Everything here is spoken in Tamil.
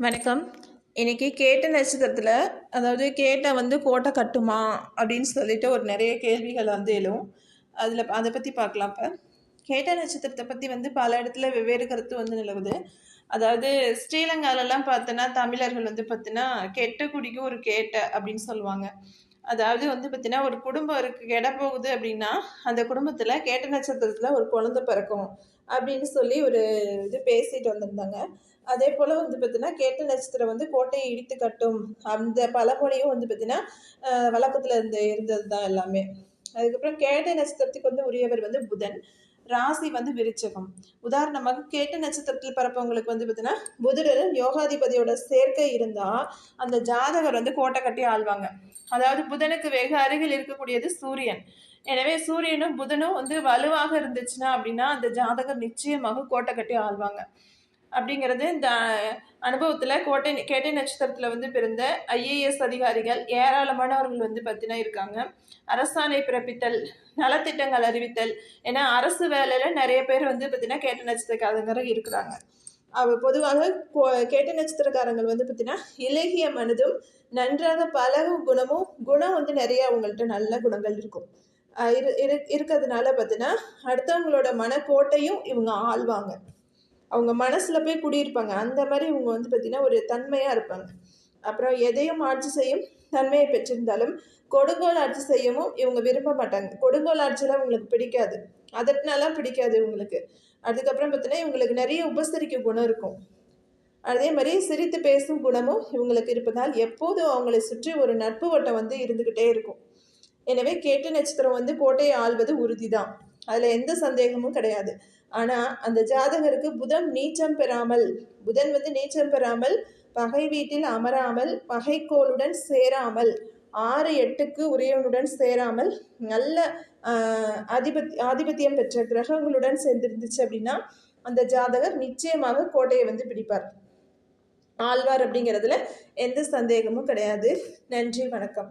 வணக்கம். இன்றைக்கி கேட்ட நட்சத்திரத்தில் அதாவது கேட்ட வந்து கோட்டை கட்டுமா அப்படின்னு சொல்லிட்டு ஒரு நிறைய கேள்விகள் வந்து எழும். அதில் அதை பற்றி பார்க்கலாம் இப்போ. கேட்ட நட்சத்திரத்தை பற்றி வந்து பல இடத்துல வெவ்வேறு கருத்து வந்து நிலவுது. அதாவது ஸ்ரீலங்காலெல்லாம் பார்த்தோன்னா தமிழர்கள் வந்து பார்த்தீங்கன்னா கெட்ட குடிக்கு ஒரு கேட்ட அப்படின்னு சொல்லுவாங்க. அதாவது வந்து பார்த்தீங்கன்னா ஒரு குடும்பம் இருக்கு கெட போகுது அப்படின்னா அந்த குடும்பத்தில் கேட்ட நட்சத்திரத்தில் ஒரு குழந்தை பிறக்கும் அப்படின்னு சொல்லி ஒரு இது பேசிட்டு வந்திருந்தாங்க. அதே போல் வந்து பார்த்தீங்கன்னா கேட்ட நட்சத்திரம் வந்து கோட்டையை இடித்து கட்டும். அந்த பழமொழியும் வந்து பார்த்தீங்கன்னா வழக்கத்தில் இருந்து இருந்தது தான் எல்லாமே. அதுக்கப்புறம் கேட்ட நட்சத்திரத்துக்கு வந்து உரியவர் வந்து புதன். ராசி வந்து விருச்சகம். உதாரணமாக கேட்ட நட்சத்திரத்தில் பிறப்பவங்களுக்கு வந்து பார்த்தீங்கன்னா புதனும் யோகாதிபதியோட சேர்க்கை இருந்தால் அந்த ஜாதகர் வந்து கோட்டை கட்டி ஆள்வாங்க. அதாவது புதனுக்கு வெகு அருகில் இருக்கக்கூடியது சூரியன். எனவே சூரியனும் புதனும் வந்து வலுவாக இருந்துச்சுன்னா அப்படின்னா அந்த ஜாதகர் நிச்சயமாக கோட்டை கட்டி ஆள்வாங்க. அப்படிங்கிறது இந்த அனுபவத்தில் கோட்டை கேட்டை நட்சத்திரத்தில் வந்து பிறந்த ஐஏஎஸ் அதிகாரிகள் ஏராளமானவர்கள் வந்து பார்த்தினா இருக்காங்க. அரசாணை பிறப்பித்தல் நலத்திட்டங்கள் அறிவித்தல் ஏன்னா அரசு வேலையில் நிறைய பேர் வந்து பார்த்தீங்கன்னா கேட்ட நட்சத்திரக்காரங்க இருக்கிறாங்க. அவ பொதுவாக கேட்ட நட்சத்திரக்காரங்கள் வந்து பார்த்தீங்கன்னா இலகிய மனதும் நன்றாக பழகும் குணமும் குணம் வந்து நிறைய அவங்கள்ட்ட நல்ல குணங்கள் இருக்கும். இரு இரு இருக்கிறதுனால பார்த்தீங்கன்னா அடுத்தவங்களோட மனக்கோட்டையும் இவங்க ஆள்வாங்க. அவங்க மனசில் போய் குடியிருப்பாங்க. அந்த மாதிரி இவங்க வந்து பார்த்திங்கன்னா ஒரு தன்மையாக இருப்பாங்க. அப்புறம் எதையும் ஆட்சி செய்யும் தன்மையை பெற்றிருந்தாலும் கொடுங்கோல் ஆட்சி செய்யவும் இவங்க விரும்ப மாட்டாங்க. கொடுங்கோல் ஆட்சியெல்லாம் இவங்களுக்கு பிடிக்காது. அதனாலாம் பிடிக்காது இவங்களுக்கு. அதுக்கப்புறம் பார்த்தீங்கன்னா இவங்களுக்கு நிறைய உபசரிக்க குணம் இருக்கும். அதே மாதிரி சிரித்து பேசும் குணமும் இவங்களுக்கு இருப்பதால் எப்போதும் அவங்களை சுற்றி ஒரு நட்பு வட்டம் வந்து இருந்துக்கிட்டே இருக்கும். எனவே கேட்டு நட்சத்திரம் வந்து கோட்டையை ஆள்வது உறுதி தான் அதில் எந்த சந்தேகமும் கிடையாது. ஆனால் அந்த ஜாதகருக்கு புதன் நீச்சம் பெறாமல் புதன் வந்து நீச்சம் பெறாமல் பகை வீட்டில் அமராமல் பகைக்கோளுடன் சேராமல் ஆறு எட்டுக்கு உரியவனுடன் சேராமல் நல்ல ஆதிபத் ஆதிபத்தியம் பெற்ற கிரகங்களுடன் சேர்ந்திருந்துச்சு அப்படின்னா அந்த ஜாதகர் நிச்சயமாக கோட்டையை வந்து பிடிப்பார். ஆழ்வார் அப்படிங்கிறதுல எந்த சந்தேகமும் கிடையாது. நன்றி வணக்கம்.